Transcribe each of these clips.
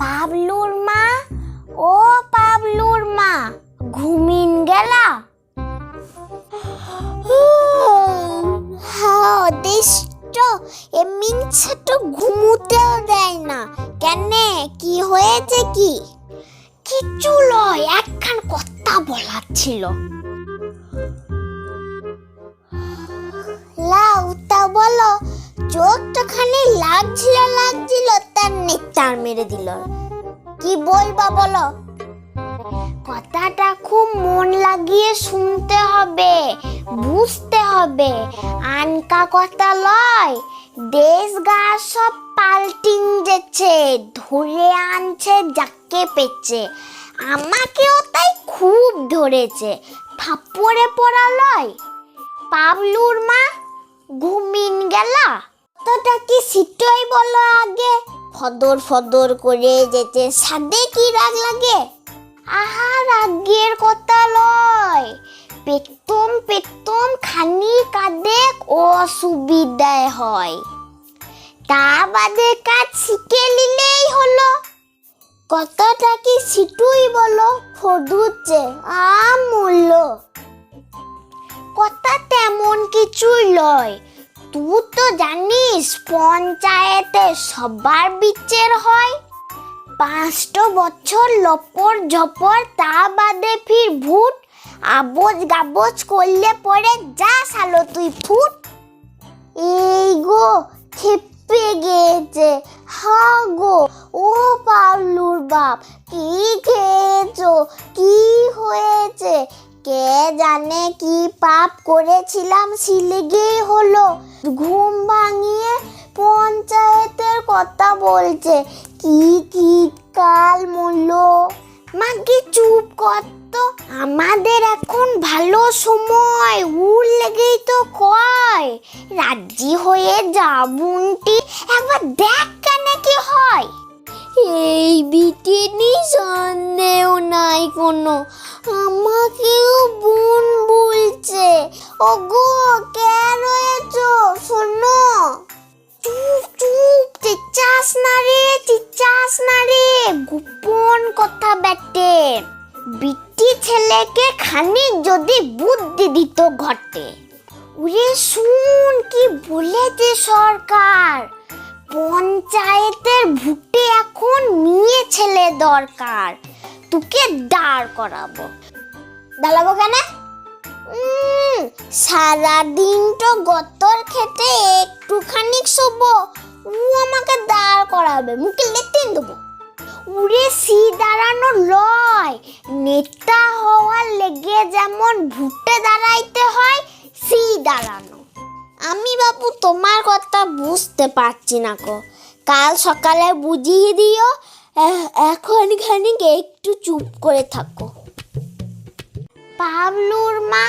পাবলুর মা? ও পাবলুর মা, ঘুমিন গেলা? হ্যাঁ অদিষ্ট এমনি ছোট ঘুমুতেও দেয় না। কেন, কি হয়েছে কি? কিচ্ছু লয়, একখান কথা বলার ছিল। লাউ, তা বলো, চোখটা খানি লাগছিল লাগছিল তার নেচার মেরে দিল। কি বলবা বলো? কথাটা খুব মন লাগিয়ে শুনতে হবে, বুঝতে হবে। আনকা কথা লয়, দেশ গা সব পাল্টিং যেছে, ধরে আনছে, যাকে পেছে। আমাকেও তাই খুব ধরেছে, ফাপড়ে পড়া লয়। পাবলুর মা ঘুমিন গেলা? তোটা কি সিটই বলো আগে? ফদর ফদর করে যেতে। সাদে কি রাগ লাগে? আহা, রাগের কথা লয়। পেতম পেতম খানি কাদেক অসুবিধায় হয়। তা বাদে কাজ শিখে নিলেই হলো। কথাটা কি সিটুই বলো? ফদুচ্ছে আমূল্য কথা তেমন কিছুই লয়। তুই তো জানিস পঞ্চায়েতে সবার বিচের হয়। পাঁচটো বছর লপর ঝপর তা বাদে ফির ভুট আবজ গাবজ করলে পরে যা সালো তুই ফুট। এই গো, খেপে গেছে। হা গো, ও পাবলুর বাপ, কি খেয়েছো? কি হয়েছে? কে জানে কি পাপ করেছিলাম? সিলেগেই হলো, ঘুম ভাঙিয়ে পঞ্চায়েতের কথা বলছে। কি কি কাল মূল্য মাকে চুপ কর তো। আমাদের এখন ভালো সময় উল লেগেই তো কয় রাজি হয়ে যাবুনটি একবার দেখ কেন কি হয়। এই বিটি নিঃসন্দেহ নাই কোনো। আমাকেও বোন বলছে। ওগো, কে রয়েছো? শোনো। চুপ চুপ চিচাস না রে চিচাস না রে। গোপন কথা বেটে বিটি ছেলেকে খানিক যদি বুদ্ধি দিত ঘটে। উরে শুন, কি বলেছে সরকার? পঞ্চায়েতের ভুটে এখন মেয়ে ছেলে দরকার। তোকে দাঁড় করাবো। দাঁড়াবো কেন? সারাদিন তো গতর খেতে একটুখানি শোবো। ও আমাকে দাঁড় করাবে, মুখে লেটিন দেবো। উড়ে সি দাঁড়ানো লয়, নেতা হওয়ার লেগে যেমন ভুটে দাঁড়াইতে হয়, সি দাঁড়ানো। আমি বাবু, তোমার কথা বুঝতে পারছি না কো কাল সকালে বুঝিয়ে দিও এখন খানিক একটু চুপ করে থাকো। পাবলুর মা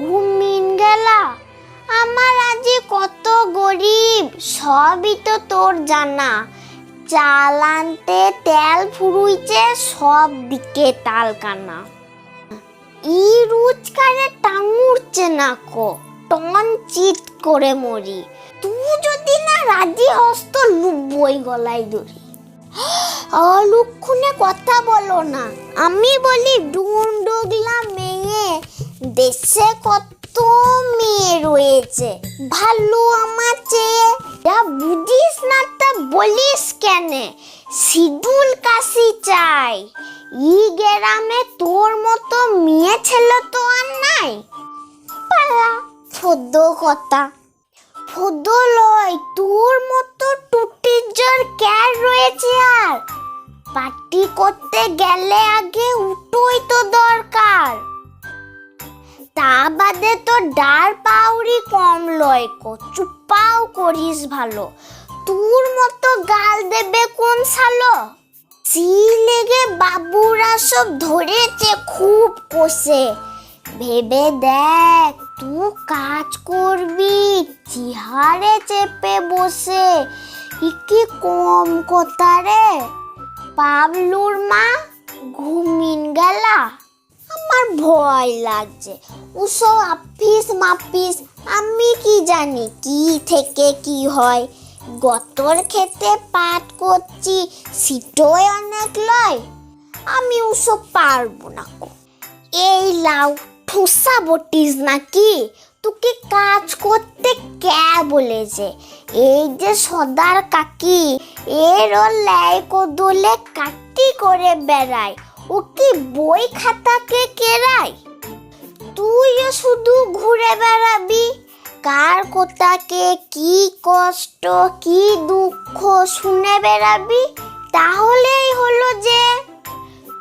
ঘুমিন গেলা। আমার আজি কত গরিব, সবই তো তোর জানা। চাল আনতে তেল ফুরুইছে, সব দিকে তাল কানা। ই রোজগারে টাঙুরছে না কো, টন চিট করে মরি। তুই যদি না রাজি হস্ত লুবই গলায় দড়ি। অলুক্ষণে কথা বলো না। আমি বলি ডুন মেয়ে, দেশে কত মেয়ে রয়েছে। ভালো আমার চেয়ে, যা বুঝিস না তা বলিস কেন? শিডুল কাশি চাই। ই গ্রামে তোর মতো মেয়ে ছেলে তো আর নাই। পালা, ফদ্দ কথা। ফদ্দ লয়, তোর মতো টুটির জ্বর ক্যার রয়েছে আর? পার্টি করতে গেলে আগে উটোই তো দরকার। তা বাদে তো ডার পাউরি কম লয় কো চুপাও করিস ভালো। তোর মতো গাল দেবে কোন সালো সি লেগে বাবুরা সব ধরেছে, খুব কষে। ভেবে দেখ তুই কাজ করবি, চিহারে চেপে বসে। কি কম কথা রে? পাবলুর মা ঘুমিন গেলা। আমার ভয় লাগছে। ওসব আপিস মাপিস, আমি কি জানি কি থেকে কি হয়। গতর খেতে পাট করছি, সিটোয় অনেক লয়। আমি ওসব পারব না এই লাউ, ঠোসা বটিস নাকি? তোকে কাজ করতে কে বলেছে? এই যে সদার কাকি, এর ও ল্যায় কদলে কাটি করে বেড়ায়। ও কি বই খাতাকে কেরায় তুইও শুধু ঘুরে বেড়াবি। কার কোথাকে কি কষ্ট, কি দুঃখ শুনে বেড়াবি? তাহলেই হলো যে,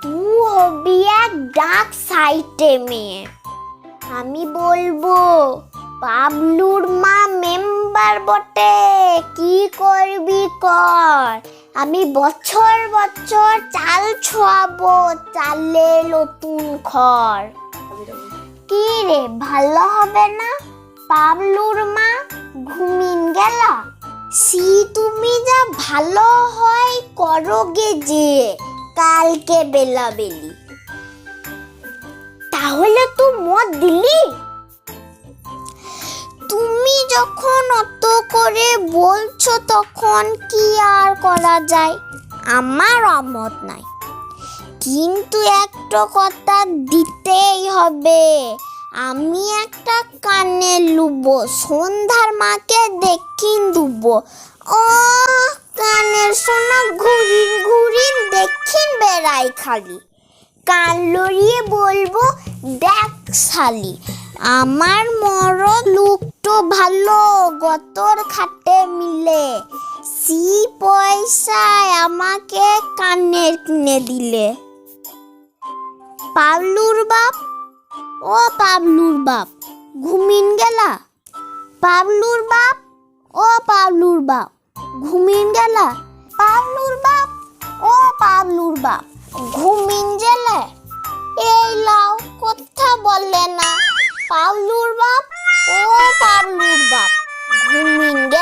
তুই হবি এক ডাক সাইটে মেয়ে। আমি বলব, পাবলুর মা মেম্বার বটে। কি করবি কর? আমি বছর বছর চাল ছোয়াবো, চালে নতুন খড় কি রে, ভালো হবে না? পাবলুর মা ঘুমিন গেল। সি, তুমি যা ভালো হয় করোগে যে। কালকে বেলা বেলি। দিলি? তুমি যখন অত করে বলছো, তখন কি আর করা যায়? আমার অমত নাই। কিন্তু একটা কথা দিতেই হবে। আমি একটা কানে লুবো, সন্ধ্যার মাকে দেখিন দুবো। ও কানের সোনা ঘুরিন ঘুরিন দেখিন বেড়াই খালি। কান লড়িয়ে বলব, দেখ শালি, আমার মরদ লুকটো ভালো, গতর খাটে মিলে। সি পয়সায় আমাকে কানের কিনে দিলে। পাবলুর বাপ? ও পাবলুর বাপ, ঘুমিন গেলা? পাবলুর বাপ? ও পাবলুর বাপ, ঘুমিন গেলা? পাবলুর বাপ? ও পাবলুর বাপ। ঘুমিন জেলে। এই লাউ কথা বললে না। পাবলুর বাপ ও পাউলুর বাপ। ঘুমিন গেলে